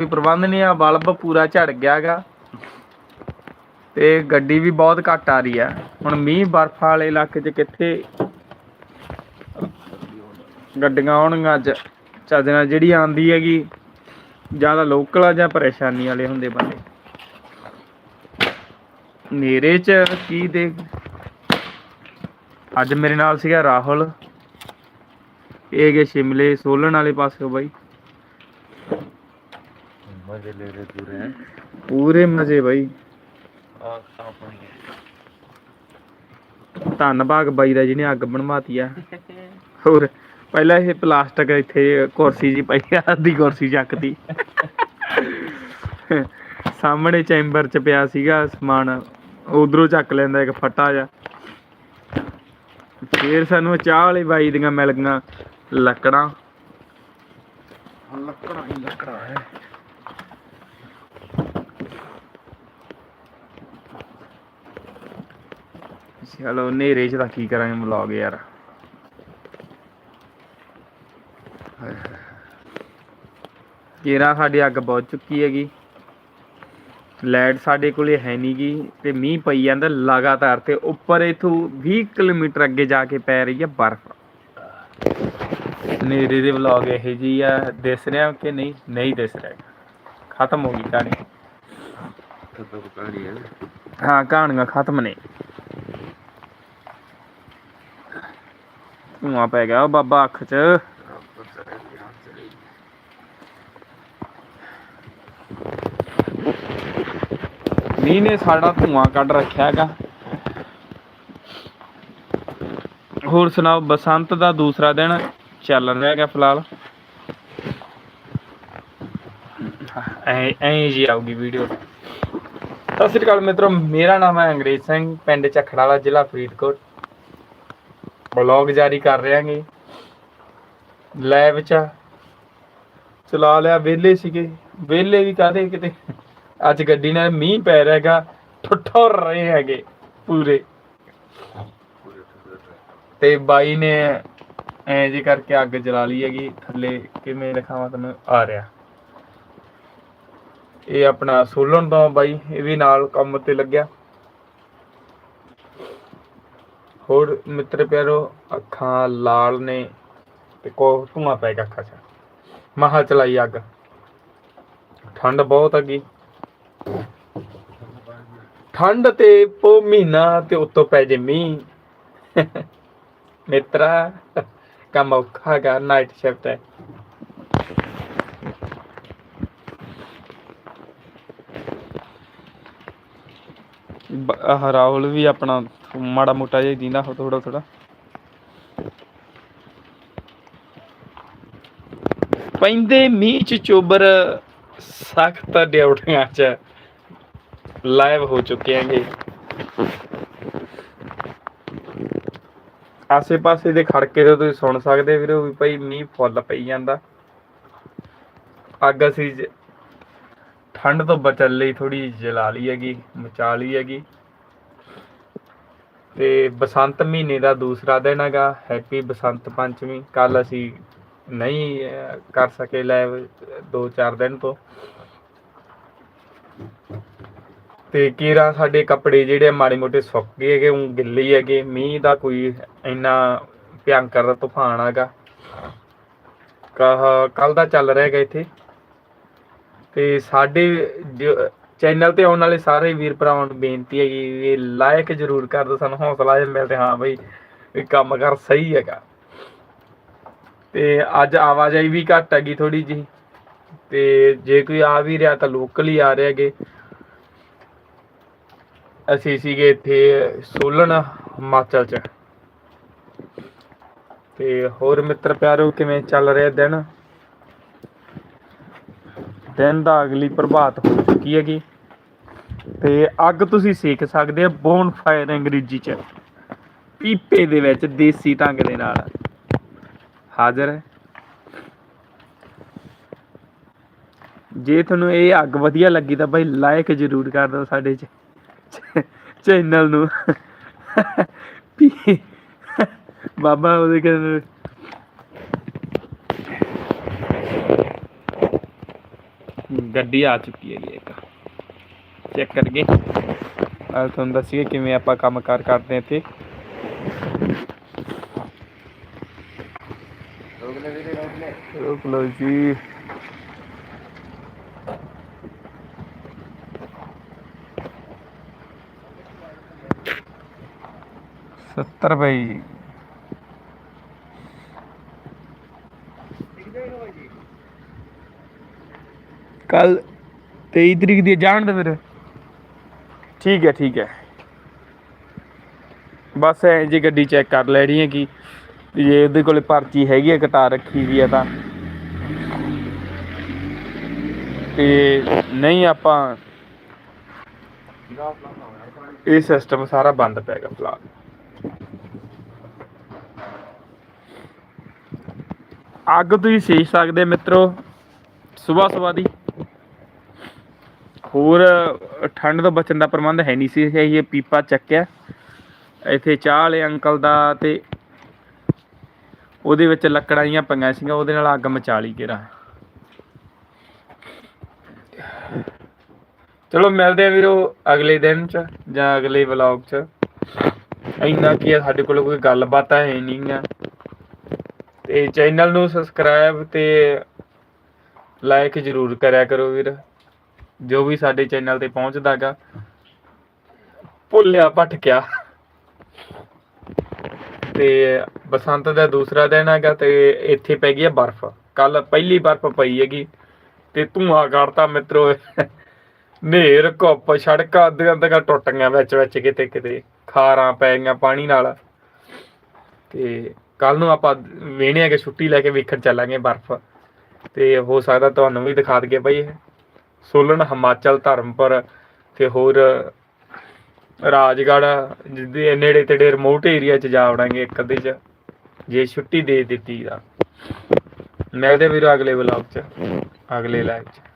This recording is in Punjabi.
ਕੋਈ ਪ੍ਰਬੰਧ ਨਹੀਂ ਆ, ਬਲਬ ਪੂਰਾ ਝੜ ਗਿਆਗਾ ਤੇ ਗੱਡੀ ਵੀ ਬਹੁਤ ਘੱਟ ਆ ਰਹੀ ਆ। ਹੁਣ ਮੀਂਹ ਬਰਫ ਵਾਲੇ ਇਲਾਕੇ 'ਚ ਕਿੱਥੇ ਗੱਡੀਆਂ ਆਉਣਗੀਆਂ, ਅੱਜ ਚੱਜ ਨਾਲ ਜਿਹੜੀ ਆਂਦੀ ਹੈਗੀ, ਜ਼ਿਆਦਾ ਲੋਕਲ ਆ ਜਾਂ ਪਰੇਸ਼ਾਨੀ ਵਾਲੇ ਹੁੰਦੇ ਬੰਦੇ? ਨੇਰੇ 'ਚ ਕੀ ਦੇ ਅੱਜ ਮੇਰੇ ਨਾਲ ਸੀਗਾ ਰਾਹੁਲ। ਇਹ ਗਏ ਸ਼ਿਮਲੇ ਸੋਲਣ ਵਾਲੇ ਪਾਸੇ ਬਾਈ। ਮਜ਼ੇ ਲੈ ਰਹੇ ਪੂਰੇ ਹੈ? ਪੂਰੇ ਮਜ਼ੇ ਬਾਈ। ਧੰਨਵਾਦ ਬਾਈ ਦਾ ਜਿਹਨੇ ਅੱਗ ਬਣਵਾਤੀ ਆ। ਹੋਰ ਪਹਿਲਾਂ ਇਹ ਪਲਾਸਟਿਕ ਇੱਥੇ ਕੁਰਸੀ ਜੀ ਪਈ ਆ ਅੱਧੀ ਕੁਰਸੀ ਚੱਕਦੀ ਸਾਹਮਣੇ ਚੈਂਬਰ ਚ ਪਿਆ ਸੀਗਾ ਸਮਾਨ ਉਧਰੋਂ ਚੱਕ ਲੈਂਦਾ ਇੱਕ ਫੱਟਾ ਜਾ ਫੇਰ ਸਾਨੂੰ ਚਾਹ ਵਾਲੀ ਬਾਈ ਦੀਆਂ ਮਿਲ ਗਈਆਂ ਲੱਕੜਾਂ। ਲੱਕੜਾ ਹੀ ਲੱਕੜਾ ਹੈ? ਚਲੋ ਹਨੇਰੇ ਚ ਤਾਂ ਕੀ ਕਰਾਂਗੇ ਵਲੌਗ ਯਾਰ। ਕੇਰਾ ਸਾਡੀ ਅੱਗ ਬਹੁਤ ਚੁੱਕੀ ਹੈਗੀ। ਲਾਈਟ ਸਾਡੇ ਕੋਲੇ ਹੈ ਨੀ ਗੀ ਤੇ ਮੀਂਹ ਪਈ ਜਾਂਦਾ ਲਗਾਤਾਰ ਤੇ ਉੱਪਰ ਇਥੋਂ 20 ਕਿਲੋਮੀਟਰ ਅੱਗੇ ਜਾ ਕੇ ਪੈ ਰਹੀ ਹੈ ਬਰਫ਼। ਹਨੇਰੇ ਦੇ ਵਲੌਗ ਇਹ ਜੀ ਆ ਦਿਸ ਰਿਹਾ ਕਿ ਨਹੀਂ? ਨਹੀਂ ਦਿਸ ਰਿਹਾ। ਖਤਮ ਹੋ ਗਈ ਕਹਾਣੀ। ਹਾਂ ਕਹਾਣੀਆਂ ਖਤਮ ਨੇ। ਧੂਆਂ ਪੈ ਗਿਆ ਉਹ ਬਾਬਾ ਅੱਖ 'ਚ। ਮੀਂਹ ਨੇ ਸਾਡਾ ਧੂਆਂ ਕੱਢ ਰੱਖਿਆ ਹੈਗਾ। ਹੋਰ ਸੁਣਾਓ, ਬਸੰਤ ਦਾ ਦੂਸਰਾ ਦਿਨ ਚੱਲ ਰਿਹਾ ਹੈਗਾ ਫਿਲਹਾਲ। ਐ ਐ ਜੀ ਆਊਗੀ ਵੀਡੀਓ। ਸਤਿ ਸ੍ਰੀ ਅਕਾਲ ਮਿੱਤਰੋ, ਮੇਰਾ ਨਾਮ ਹੈ ਅੰਗਰੇਜ਼ ਸਿੰਘ, ਪਿੰਡ ਝਖੜਾਲਾ ਜ਼ਿਲ੍ਹਾ ਫਰੀਦਕੋਟ। ਬਲੌਗ ਜਾਰੀ ਕਰ ਰਹੇ ਹਾਂਗੇ ਲੈਬ ਚ ਚਲਾ ਲਿਆ, ਵਿਹਲੇ ਸੀਗੇ। ਵਿਹਲੇ ਵੀ ਕਾਦੇ ਕਿਤੇ? ਅੱਜ ਗੱਡੀ ਨਾਲ ਮੀਂਹ ਪੈ ਰਿਹਾ ਹੈਗਾ। ਰਹੇ ਹੈਗੇ ਪੂਰੇ। ਤੇ ਬਾਈ ਨੇ ਐ ਜੇ ਕਰਕੇ ਅੱਗ ਜਲਾ ਲਈ ਹੈਗੀ। ਥੱਲੇ ਕਿਵੇਂ ਲਿਖਾਵਾਂ ਤੁਹਾਨੂੰ ਆ ਰਿਹਾ। ਇਹ ਆਪਣਾ ਸੋਲਣ ਦਾ ਬਾਈ, ਇਹ ਵੀ ਨਾਲ ਕੰਮ ਤੇ ਲੱਗਿਆ। ਹੋਰ ਮਿੱਤਰ ਪਿਆਰੋ, ਅੱਖਾਂ ਲਾਲ ਨੇ ਤੇ ਕੋ ਧੂਆਂ ਪੈ ਗਿਆ ਅੱਖਾਂ 'ਚ। ਮਹਾ ਚਲਾਈ ਅੱਗ। ਠੰਡ ਬਹੁਤ ਹੈਗੀ ਠੰਡ ਤੇ ਪੋ ਮਹੀਨਾ ਤੇ ਉੱਤੋਂ ਪੈ ਜੇ ਮੀਂਹ। ਮਿੱਤਰਾ, ਕੰਮ ਔਖਾ ਹੈਗਾ ਨਾਈਟ ਸ਼ਿਫਟ ਹੈ। ਆਹ ਰਾਹੁਲ ਵੀ ਆਪਣਾ ਮਾੜਾ ਮੋਟਾ ਜਿਹਾ ਦਿੰਦਾ ਥੋੜਾ ਥੋੜਾ ਪੈਂਦੇ ਮੀਂਹ ਚ ਚੋਬਰ, ਸਖਤ ਡਿਊਟੀਆਂ ਚ ਲਾਈਵ ਹੋ ਚੁੱਕੇ ਹੈਗੇ। ਆਸੇ ਪਾਸੇ ਦੇ ਖੜਕੇ ਤੇ ਤੁਸੀਂ ਸੁਣ ਸਕਦੇ ਵੀਰੋ ਵੀ ਭਾਈ ਮੀਂਹ ਫੁੱਲ ਪਈ ਜਾਂਦਾ। ਅੱਗ ਅਸੀਂ ਜ- ਠੰਡ ਤੋਂ ਬਚਣ ਲਈ ਥੋੜੀ ਜਲਾ ਲਈ ਹੈਗੀ, ਮਚਾ ਲਈ ਹੈਗੀ। ਤੇ ਬਸੰਤ ਮਹੀਨੇ ਦਾ ਦੂਸਰਾ ਦਿਨ ਹੈਗਾ ਹੈਪੀ ਬਸੰਤ ਪੰਚਮੀ। ਕੱਲ ਅਸੀਂ ਨਹੀਂ ਕਰ ਸਕੇ ਲਾਈਵ 2-4 ਦਿਨ ਤੋਂ। ਤੇ ਕੀਰਾ ਸਾਡੇ ਕੱਪੜੇ ਜਿਹੜੇ ਮਾੜੇ ਮੋਟੇ ਸੁੱਕ ਗਏ ਹੈਗੇ ਉਹ ਗਿੱਲੇ ਹੈਗੇ। ਮੀਂਹ ਦਾ ਕੋਈ ਇੰਨਾ ਭਿਆਨਕ ਦਾ ਤੂਫਾਨ ਹੈਗਾ। ਕੱਲ ਦਾ ਚੱਲ ਰਿਹਾ ਹੈਗਾ ਇੱਥੇ। ਤੇ ਸਾਡੇ ਚੈਨਲ ਤੇ ਆਉਣ ਵਾਲੇ ਸਾਰੇ ਵੀਰ ਭਰਾਵਾਂ ਨੂੰ ਬੇਨਤੀ ਹੈਗੀ ਵੀ ਲਾਇਕ ਜਰੂਰ ਕਰ ਦਿਓ, ਸਾਨੂੰ ਹੌਸਲਾ ਜਿਹਾ ਮਿਲਦਾ ਹਾਂ ਬਈ ਵੀ ਕੰਮ ਕਰ ਸਹੀ ਹੈਗਾ। ਤੇ ਅੱਜ ਆਵਾਜਾਈ ਵੀ ਘੱਟ ਹੈਗੀ ਥੋੜੀ ਜੀ ਤੇ ਜੇ ਕੋਈ ਆ ਵੀ ਰਿਹਾ ਤਾਂ ਲੋਕਲ ਹੀ ਆ ਰਹੇ ਹੈਗੇ। ਅਸੀਂ ਸੀਗੇ ਇੱਥੇ ਸੋਲਨ, ਹਿਮਾਚਲ ਚ। ਤੇ ਹੋਰ ਮਿੱਤਰ ਪਿਆਰੋ, ਕਿਵੇਂ ਚੱਲ ਰਿਹਾ ਦਿਨ? ਦਿਨ ਦਾ ਅਗਲੀ ਪ੍ਰਭਾਤ ਹੋ ਚੁੱਕੀ ਹੈਗੀ। ਤੇ ਅੱਗ ਤੁਸੀਂ ਸੇਕ ਸਕਦੇ ਆ ਬੋਨ ਫਾਇਰ ਅੰਗਰੇਜ਼ੀ ਚ। ਪੀਪੇ ਦੇ ਵਿੱਚ ਦੇਸੀ ਢੰਗ ਦੇ ਨਾਲ। ਹਾਜ਼ਰ ਹੈ। ਜੇ ਤੁਹਾਨੂੰ ਇਹ ਅੱਗ ਵਧੀਆ ਲੱਗੀ ਤਾਂ ਭਾਈ ਲਾਇਕ ਜ਼ਰੂਰ ਕਰ ਦਿਓ ਸਾਡੇ ਚੈਨਲ ਨੂੰ। ਬਾਬਾ ਉਹਦੇ ਕਹਿੰਦੇ ਗੱਡੀ ਆ ਚੁੱਕੀ ਹੈ ਜੀ ਇੱਕ। ਚੈੱਕ ਕਰਕੇ। ਆ ਤੁਹਾਨੂੰ ਦੱਸੀਏ ਕਿਵੇਂ ਆਪਾਂ ਕੰਮ ਕਾਰ ਕਰਦੇ ਹਾਂ ਇੱਥੇ। ਰੋਕ ਲਓ ਜੀ। ਸੱਤਰ ਬਈ। ਕੱਲ 23 ਤਰੀਕ ਦੀ ਜਾਣ ਦੇ ਫਿਰ। ਠੀਕ ਹੈ ਠੀਕ ਹੈ। ਬਸ ਐ ਜੀ ਗੱਡੀ ਚੈੱਕ ਕਰ ਲੈਣੀ ਹੈ ਕਿ ਜੇ ਉਹਦੇ ਕੋਲੇ ਪਰਚੀ ਹੈਗੀ ਹੈ, ਕਟਾ ਰੱਖੀ ਵੀ ਹੈ ਤਾਂ। ਤੇ ਨਹੀਂ ਆਪਾਂ ਇਹ ਸਿਸਟਮ ਸਾਰਾ ਬੰਦ ਪੈਗਾ ਫਿਲਹਾਲ। ਅੱਗ ਤੁਸੀਂ ਸੇਕ ਸਕਦੇ ਮਿੱਤਰੋ, ਸਵੇਰ ਸਵੇਰ ਦੀ। ਹੋਰ ਠੰਡ ਤੋਂ ਬਚਣ ਦਾ ਪ੍ਰਬੰਧ ਹੈ ਨਹੀਂ ਸੀ, ਇਹ ਪੀਪਾ ਚੱਕਿਆ। ਇੱਥੇ ਚਾਹ ਵਾਲੇ ਅੰਕਲ ਦਾ ਤੇ ਉਹਦੇ ਵਿੱਚ ਲੱਕੜਾਂ ਜੀਆਂ ਪਈਆਂ ਸੀਗੀਆਂ, ਉਹਦੇ ਨਾਲ ਅੱਗ ਮਚਾ ਲਈ ਕਿਰਾ ਚਲੋ ਮਿਲਦੇ ਆ ਵੀਰੋ ਅਗਲੇ ਦਿਨ ਚ ਜਾਂ ਅਗਲੇ ਵਲੌਗ ਚ। ਇੰਨਾ ਕੀ ਹੈ ਸਾਡੇ ਕੋਲ ਕੋਈ ਗੱਲਬਾਤ ਹੈ ਨਹੀਂ ਆ। ਤੇ ਚੈਨਲ ਨੂੰ ਸਬਸਕ੍ਰਾਈਬ ਤੇ ਲਾਈਕ ਜ਼ਰੂਰ ਕਰਿਆ ਕਰੋ ਵੀਰ। ਜੋ ਵੀ ਸਾਡੇ ਚੈਨਲ ਤੇ ਪਹੁੰਚਦਾਗਾ, ਭੁੱਲਿਆ ਭਟਕਿਆ। ਤੇ ਬਸੰਤ ਦਾ ਦੂਸਰਾ ਦਿਨ ਹੈਗਾ ਤੇ ਇੱਥੇ ਪੈ ਗਈ ਹੈ ਬਰਫ਼। ਕੱਲ ਪਹਿਲੀ ਬਰਫ਼ ਪਈ ਹੈਗੀ ਤੇ ਧੂਆਂ ਕੱਢਤਾ ਮਿੱਤਰੋ। ਨੇਰ, ਘੁੱਪ, ਸੜਕਾਂ ਅੱਧੀਆਂ ਅੱਧੀਆਂ ਟੁੱਟ ਗਈਆਂ ਵਿੱਚ ਵਿੱਚ ਕਿਤੇ ਕਿਤੇ। ਖਾਰਾਂ ਪੈ ਗਈਆਂ ਪਾਣੀ ਨਾਲ। ਤੇ ਕੱਲ ਨੂੰ ਆਪਾਂ ਵੇਹਣੇ ਆ ਕੇ ਛੁੱਟੀ ਲੈ ਕੇ ਵੇਖਣ ਚੱਲਾਂਗੇ ਬਰਫ਼। ਤੇ ਹੋ ਸਕਦਾ ਤੁਹਾਨੂੰ ਵੀ ਦਿਖਾ ਦਈਏ ਬਈ ਸੋਲਨ ਹਿਮਾਚਲ ਧਰਮਪੁਰ ਤੇ ਹੋਰ ਰਾਜਗੜ੍ਹ ਜਿਹਦੇ ਨੇੜੇ ਤੇੜੇ ਰਿਮੋਟ ਏਰੀਆ ਚ ਜਾ ਵੜਾਂਗੇ ਇੱਕ ਅੱਧੇ ਚ, ਜੇ ਛੁੱਟੀ ਦੇ ਦਿੱਤੀ ਤਾਂ। ਮਿਲਦੇ ਵੀਰੋ ਅਗਲੇ ਵਲੌਗ ਚ, ਅਗਲੇ ਲਾਈਵ ਚ।